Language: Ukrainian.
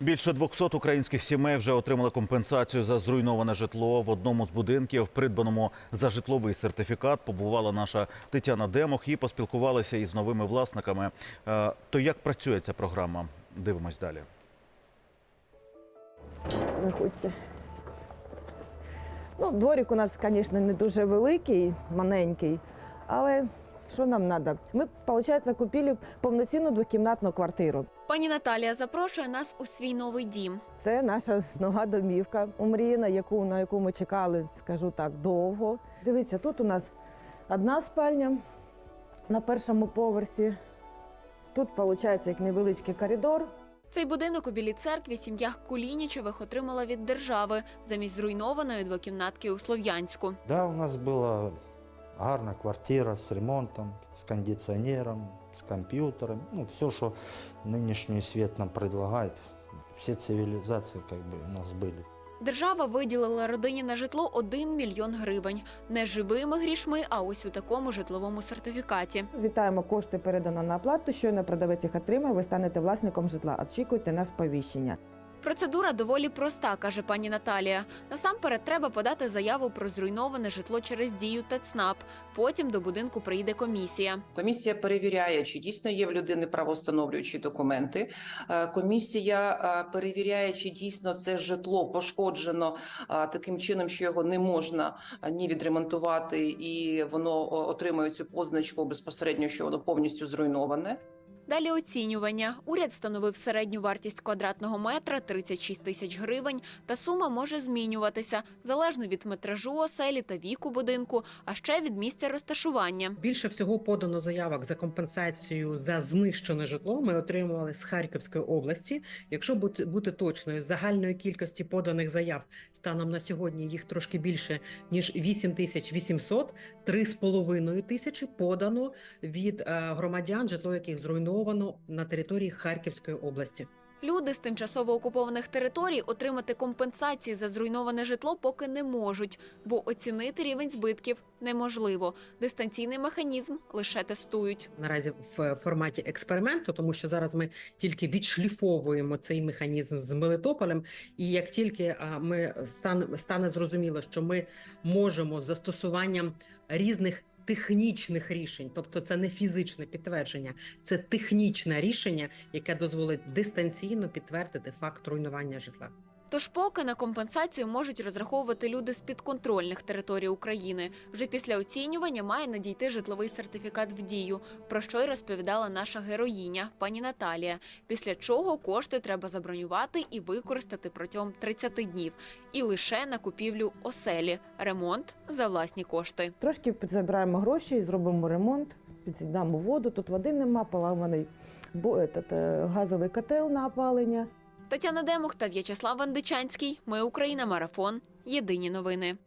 Більше 200 українських сімей вже отримали компенсацію за зруйноване житло. В одному з будинків, придбаному за житловий сертифікат, побувала наша Тетяна Демох і поспілкувалася із новими власниками. Е, То як працює ця програма? Дивимось далі. Виходьте. Ну, дворик у нас, звісно, не дуже великий, маленький, але що нам треба? Ми, виходить, купили повноцінну двокімнатну квартиру. Пані Наталія запрошує нас у свій новий дім. Це наша нова домівка омріяна, яку, на яку ми чекали, скажу так, довго. Дивіться, тут у нас одна спальня на першому поверсі. Тут, виходить, як невеличкий коридор. Цей будинок у Білій церкві сім'я Кулінічевих отримала від держави замість зруйнованої двокімнатки у Слов'янську. Да, у нас була гарна квартира з ремонтом, з кондиціонером, з комп'ютером. Ну, все, що нинішній світ нам предлагає, всі цивілізації как бы, у нас були. Держава виділила родині на житло 1 мільйон гривень. Не живими грішми, а ось у такому житловому сертифікаті. Вітаємо, кошти передано на оплату. Щойно продавець їх отримає, ви станете власником житла. Очікуйте на сповіщення. Процедура доволі проста, каже пані Наталія. Насамперед треба подати заяву про зруйноване житло через дію ТЕЦНАП. Потім до будинку приїде комісія. Комісія перевіряє, чи дійсно є в людини правоустановлюючі документи. Е, Комісія е, перевіряє, чи дійсно це житло пошкоджено е, таким чином, що його не можна ні відремонтувати, і воно отримує цю позначку безпосередньо, що воно повністю зруйноване. Далі оцінювання. Уряд встановив середню вартість квадратного метра 36 тисяч гривень, та сума може змінюватися залежно від метражу оселі та віку будинку, а ще від місця розташування. Більше всього подано заявок за компенсацію за знищене житло. Ми отримували з Харківської області. Якщо бути, точною, загальної кількості поданих заяв станом на сьогодні їх трошки більше ніж 8 тисяч 800, 3,5 тисячі подано від е, громадян, житло яких зруйновано на території Харківської області. Люди з тимчасово окупованих територій отримати компенсації за зруйноване житло поки не можуть, бо оцінити рівень збитків неможливо. Дистанційний механізм лише тестують. наразі в форматі експерименту, тому що зараз ми тільки відшліфовуємо цей механізм з Мелитополем. І як тільки ми стане, стане зрозуміло, що ми можемо з застосуванням різних. Технічних рішень, тобто це не фізичне підтвердження, це технічне рішення, яке дозволить дистанційно підтвердити факт руйнування житла. Тож поки на компенсацію можуть розраховувати люди з підконтрольних територій України. Вже після оцінювання має надійти житловий сертифікат в дію, про що й розповідала наша героїня, пані Наталія. Після чого кошти треба забронювати і використати протягом 30 днів, і лише на купівлю оселі, ремонт за власні кошти. Трошки підзабираємо гроші, зробимо ремонт, підсідаємо воду. Тут води нема, этот, е, газовий котел на опалення. Тетяна Демух та В'ячеслав Вандичанський. Ми Україна. Марафон. Єдині новини.